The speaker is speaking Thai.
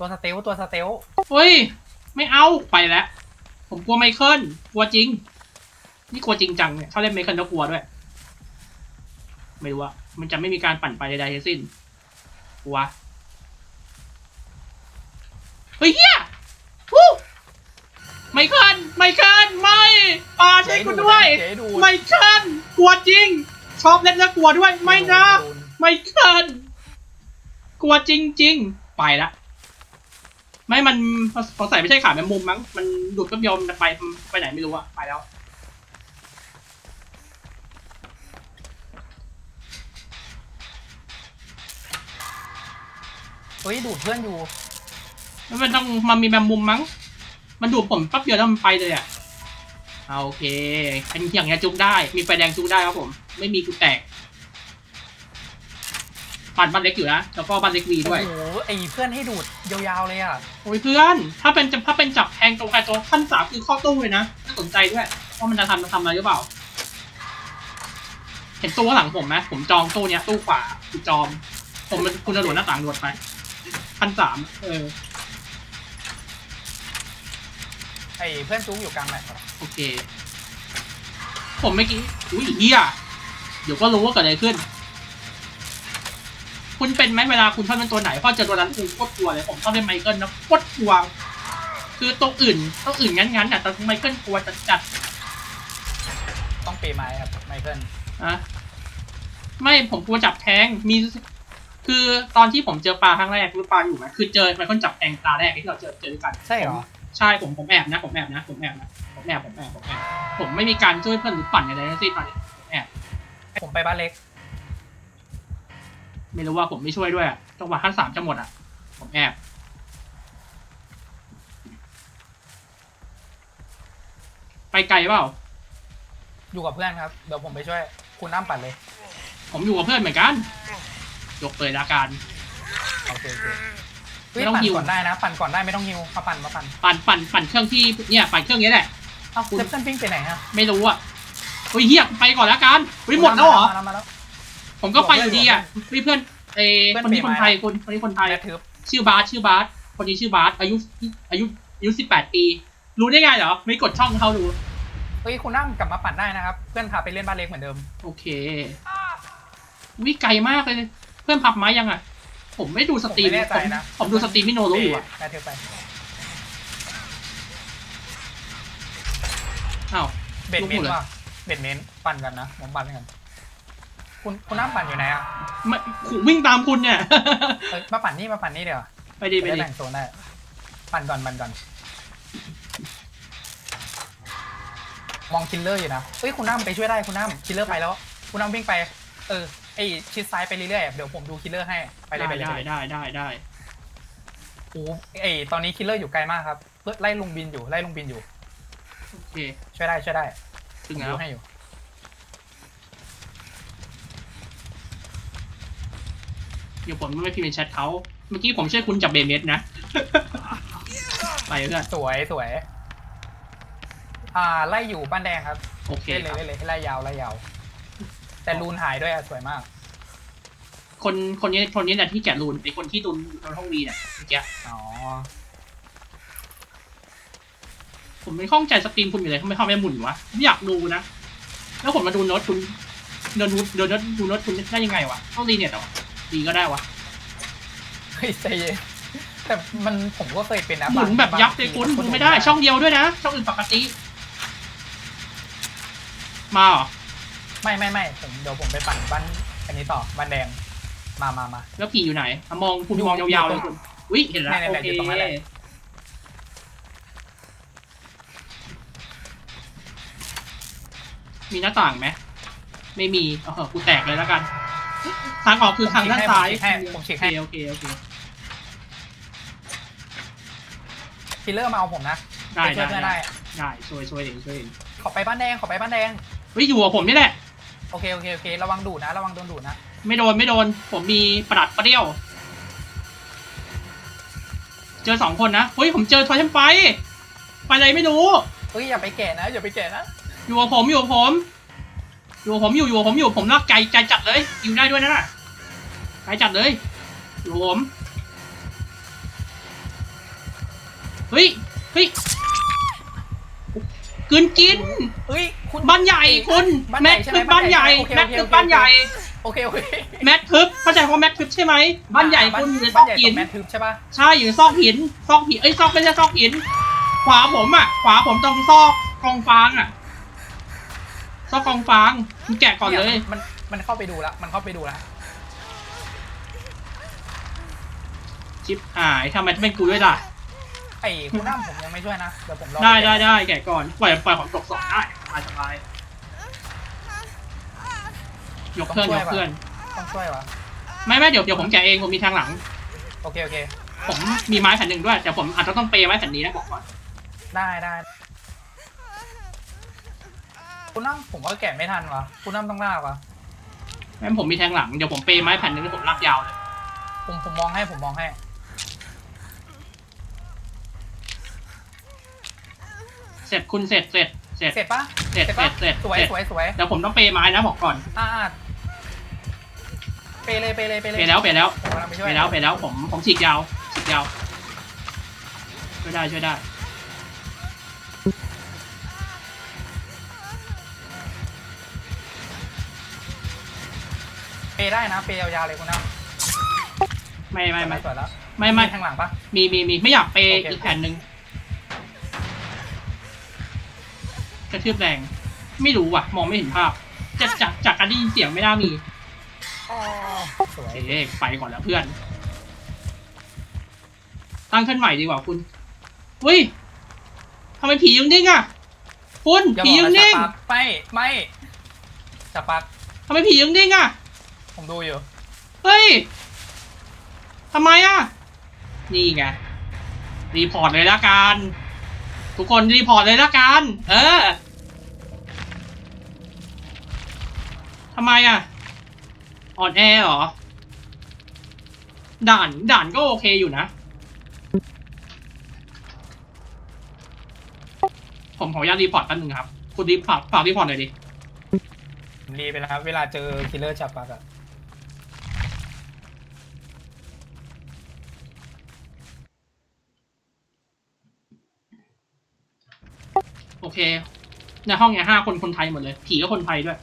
ตัวสเตลตัวสเตลเฮ้ย ไม่เอาไปแล้ว ผมกลัวไมเคิลกลัวจริง นี่กลัวจริงจังเนี่ยถ้าเล่นไมเคิลก็กลัวด้วย ไม่รู้ว่ามันจะไม่มีการปั่นไปใดๆทั้งสิ้นกลัวเฮ้ยเฮียวู้ไมเคิลไมเคิลไม่ปาใช่คุณด้วย เจ๊ดูดไมเคิลกลัวจริง ชอบเล่นแล้วกลัวด้วย ไม่นะดูดไมเคิลกลัวจริง ๆ ไปละ ไม่มันพอใส่ไม่ใช่ขาแมงมุมมั้ง มันดูดก็ยอมมันไปไปไหนไม่รู้อะไปแล้ว เฮ้ยดูดเพื่อนอยู่แล้วมันต้องมันมีแมงมุมมั้ง มันดูดผมแป๊บเดียวแล้วมันไปเลยอะเอาโอเคอันอย่างเงี้ยจุกได้ มีไฟแดงจุกได้ครับผม ไม่มีกูแตก ปั่นบ้านเล็กอยู่นะแล้วก็บ้านเล็กมีด้วยโอ้โหไอเพื่อนให้ดูดยาวๆเลยอะโอ้ยเพื่อน ถ้าเป็นถ้าเป็นจับแทงตรงใครตัวขั้นสามคือข้อตู้เลยนะน่าสนใจด้วยว่ามันจะทำมันทำอะไรหรือเปล่า เห็นตู้ข้างหลังผมไหมผมจองตู้เนี้ยตู้ขวาคือจองผมเป็นคุณตำรวจหน้าต่างตำรวจไปขั้นสามเออไอเพื่อนจุ๊กอยู่กลางแมตช์ครับโอเค ผมเมื่อกี้อุ้ยเฮียเดี๋ยวก็รู้ว่าเกิดอะไรขึ้น คุณเป็นไหมเวลาคุณชอบเป็นตัวไหนพอเจอตัวนั้นคุณโคตรกลัวเลยผมชอบเล่นไมเคิลนะโคตรกลัวคือตัวอื่นตัวอื่นงั้นๆอะแต่ไมเคิลกลัวจัดต้องเปย์ไม้ครับไมเคิลๆอะไม่ผมกลัวจับแทงมี คือตอนที่ผมเจอปลาครั้งแรกรู้ปลาอยู่ไหมคือเจอไมเคิลจับแทงตาแรกที่เราเจอเจอด้วยกันใช่เหรอใช่ผมผมแอบนะ ผมแอบนะผมแอบนะผมแอบผมแอบผมแอบผมไม่มีการช่วยเพื่อนหรือปั่นอะไรทั้งสิ้นตอนนี้ผมแอบผมไปบ้านเล็ก ไม่รู้ว่าผมไม่ช่วยด้วยอะจังหวะขั้นสามจะหมดอะ ผมแอบไปไกลเปล่า อยู่กับเพื่อนครับ เดี๋ยวผมไปช่วย คุณน้ำปัดเลย ผมอยู่กับเพื่อนเหมือนกัน ยกเลยละกัน โอเคโอเคเฮ้ยไม่ต้องปั่นฮิว ก่อนได้นะ ปั่นก่อนได้ไม่ต้องฮิวมาปั่นมาปั่นปั่นปั่นปั่นเครื่องที่เนี่ยปั่นเครื่องนี้แหละ เอ้าคุณ เซฟเซนปิ้งไปไหนฮะไม่รู้อะเฮ้ยเฮียไปก่อนละกันเฮ้ยหมดแล้วเหรอ มาแล้วมาแล้ว ผมก็ไปอยู่ดีอะเฮ้ยเพื่อนเออเพื่อนคนนี้เปคลี่นยนไทยไม้คนคนนี้คนไทยแมททึบชื่อบาสชื่อบาสคนนี้ชื่อบาสอายุอายุอายุสิบแปดปี รู้ได้ไงเหรอไม่กดช่องเขาดูเฮ้ยคุณน้ำกลับมาปั่นได้นะครับ เพื่อนพาไปเล่นบ้านเล็กเหมือนเดิม โอเควิไกลมากเลย เพื่อนพับไม้ยังอะ ผมไม่ดูสตรีมผมไม่แน่ใจนะผมผมดูสตรีมพี่โนรู้อยู่อะแมททึบไปอ้าวเบ็ดเมลูกหมดเลยนว่ะเบ็ดเมนปั่นกันนะผมปั่นกัน คุณคุณน้ำปั่นอยู่ไหนอะไม่ขู่วิ่งตามคุณเนี่ย เอ้ยมาปั่นนี่มาปั่นนี่เดี๋ยวไปดีไปจะดีแบ่งโซนได้ปั่นก่อนปั่นก่อนมองคิลเลอร์อยู่นะเฮ้ยคุณน้ำไปช่วยได้คุณน้ำคิลเลอร์ไปแล้ว คุณน้ำวิ่งไป เออไอชิดซ้ายไปเรื่อยๆเดี๋ยวผมดูคิลเลอร์ให้ไปเลยไปเลยได้ไปเลยได้ได้ได้โอ้ไอตอนนี้คิลเลอร์อยู่ไกลมากครับเพื่อไล่ลุงบินอยู่ไล่ลุงบินอยู่ โอเคช่วยได้ช่วยได้ถึงผมแล้ดูวให้อยู่ เดี๋ยวผมไม่พิมพ์ในแชทเขาเมื่อกี้ผมช่วยคุณจับเบเมสนะ ไปเพื่อนสวยสวย อ่าไล่อยู่บ้านแดงครับโอเคเล่นคเลรับยเล่นเลยให้ไล่ยาวไล่ยาว แต่รูนหายด้วยอะสวยมาก คนคนนี้คนนี้แหละที่แกะรูนไอคนที่โดนโดนห้องวีเนี่ยเมื่อกี้อ๋อ ผมไม่ข้องใจสตรีมคุณอยู่เลยทำไมเข้าไม่หมุนวะไม่อยากดูนะ แล้วผมมาดูโน้ตคุณเดินดูเดินโน้ตดูโน้ตคุณได้ยังไงวะต้องรีเน็ตเหรอ ดีก็ได้วะเฮ้ยใจเย็นแต่มันผมก็เคยเป็นนะหมุนแบบยับเลยคุณดูไม่ได้ ช่องเดียวด้วยนะ ช่องอื่นปกติ มาเหรอ ไม่ไม่ไม่ผมเดี๋ยวผมไปปั่นบ้านอันนี้ต่อบ้านแดงมามามา แล้วผีอยู่ไหนอะมองคุณอยู่มองยาวๆอยู่เลยตรงคุณอุ้ยเห็นแล้วเนี่ยโอเนี่ยเคอยู่ตรงนั้นแหละ มีหน้าต่างไหมไม่มีเออกูแตกเลยแล้วกัน ทางออกคือทางด้านซ้ายผมฉีกให้ผมฉีกให้ โอเคโอเคโอเคคิลเลอร์มาเอาผมนะได้ไปช่วยเพื่อนได้ได้ได้ได้ช่วยช่วยเองช่วยเองขอไปบ้านแดงขอไปบ้านแดง เฮ้ยอยู่กับผมนี่แหละ โอเคโอเคโอเค ระวังดูดนะ ระวังโดนดูดนะ ไม่โดนไม่โดน ผมมีประดัดเปรี้ยว เจอสองคนนะเฮ้ยผมเจอทอยเทมไฟ ไปอะไรไม่รู้ เฮ้ยอย่าไปแก่นะอย่าไปแก่นะ อยู่กับผมอยู่กับผม อยู่กับผมอยู่อยู่กับผมอยู่ผมรักไก่ใจจัดเลยอยู่ได้ด้วยนะน่ะไก่จัดเลยอยู่กับผมเฮ้ยเฮ้ยกินกินเฮ้ยคุณบ้านใหญ่คุณบ้านแม็ใหญ่กใช่ไหคือบ้านใหญ่โอเคแม็กโอเคคือโอเคบ้านใหญ่โอเคโอเคแม็กทึบเข้าใจว่าแม็กทึบใช่ไหมบ้านใหญ่คุณอยู่ในซบ้าอนกใหญ่หิตรนงแมททึบใช่ปะใช่อยู่ในซอกหินซอกหินเอ้ยซอกไม่ใช่ซอกหิน ขวาผมอะขวาผมตรงซอกกองฟางอะซอ กกองฟางคุณแกะก่อนเลย มันมันเข้าไปดูละมันเข้าไปดูละชิปหายทำไมต้องเป็นกูด้วยล่ะ ไอ้คุณน้ำผมยังไม่ช่วยนะเดี๋ยวผมรอได้ได้ได้แกะก่อนปล่อยปล่อยของตกสองได้สบายสบายยกเพื่อนยกเพื่อน ต้องช่วยวะไม่ไม่เดี๋ยวเดี๋ยวผมแกะเองผมมีทางหลัง โอเคโอเค ผมมีไม้แผ่นหนึ่งด้วยแต่ผมอาจจะต้องเปย์ไม้แผ่นนี้นะบอกก่อนได้ได้ คุณน้ำผมว่าแกะไม่ทันวะคุณน้ำต้องลากวะงั้นผมมีแทงหลัง เดี๋ยวผมเปย์ไม้แผ่นหนึ่งแล้วผมลากยาวเลย ผมผมมองให้ผมมองให้ เสร็จคุณเสร็จเสร็จเสร็จ เสร็จปะเสร็จเสร็จปะเสร็จสวยเสร็จสวยสวยเดี๋ยวผมต้องเปย์ไม้นะบอกก่อน อ่าอ่าเปเลยเปเลยเปเลยเปย์แล้วเปย์แล้วผมกำลังไปช่วยเปย์แล้วเปย์แล้วผมผมฉีกยาวฉีกยาว ช่วยได้ช่วยได้ เปได้นะเปยาวๆเลยคุณน้ำไม่ไม่ไม่สวยแล้วไม่ไม่ทางหลังปะมีมีมีไม่อยากเปย์โอเคอีกแผ่นหนึ่งกระทืบแรง ไม่รู้ว่ะ มองไม่เห็นภาพ จากจากจากการได้ยินเสียงไม่น่ามีอ๋อสวยโอเคไปก่อนแล้วเพื่อน ตั้งขึ้นใหม่ดีกว่าคุณเฮ้ยทำไมผียังนิ่งอะคุณอย่าผีบอกยังนะนิ่งจับปลั๊กไม่ไม่จับปลักทำไมผียังนิ่งอะ ผมดูอยู่ เฮ้ยทำไมอะ นี่ไง รีพอร์ตเลยละกัน ทุกคนรีพอร์ตเลยละกัน เออทำไมอะ อ่อนแอเหรอ ด่าน ด่านก็โอเคอยู่นะ ผมขออนุญาตรีพอร์ตแป๊บนึงครับ คุณรีพอร์ตฝากรีพอร์ตหน่อยดิผมรีไปแล้วครับเวลาเจอคิลเลอร์จับปลักอะ โอเค ในห้องเนี่ยห้าคนคนไทยหมดเลย ผีก็คนไทยด้วย